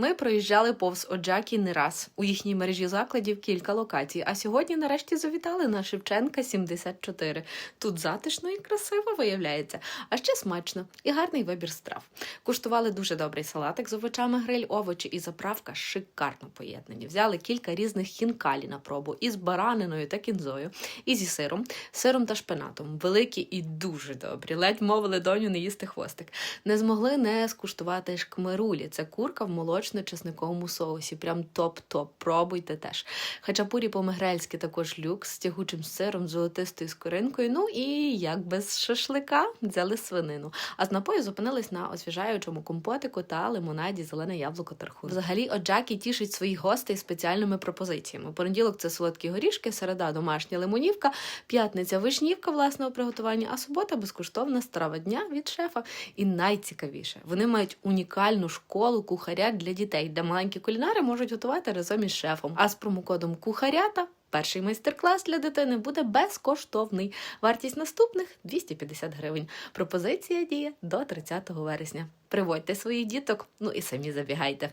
Ми проїжджали повз Оджакі не раз. У їхній мережі закладів кілька локацій. А сьогодні, нарешті, завітали на Шевченка 74. Тут затишно і красиво виявляється, а ще смачно і гарний вибір страв. Куштували дуже добрий салатик з овочами гриль, овочі і заправка шикарно поєднані. Взяли кілька різних хінкалі на пробу із бараниною та кінзою, і зі сиром, сиром та шпинатом. Великі і дуже добрі. Ледь мовили доню не їсти хвостик. Не змогли не скуштувати шкмерулі. Це курка в молочно-чесниковому соусі. Прям топ-топ. Пробуйте теж. Хачапурі по-мегрельськи також люкс з тягучим сиром, золотистою скоринкою. Ну і як без шашлика взяли свинину. А з напою зупинились на освіжаючому компотику та лимонаді зелене яблуко тархун. Взагалі, Оджакі тішить своїх гостей спеціальними пропозиціями. Понеділок це солодкі горішки, середа домашня лимонівка, п'ятниця вишнівка власного приготування, а субота безкоштовна страва дня від шефа. І найцікавіше, вони мають унікальну школу кухаря для дітей, де маленькі кулінари можуть готувати разом із шефом. А з промокодом кухарята. Перший майстер-клас для дитини буде безкоштовний. Вартість наступних 250 гривень. Пропозиція діє до 30 вересня. Приводьте своїх діток, ну і самі забігайте.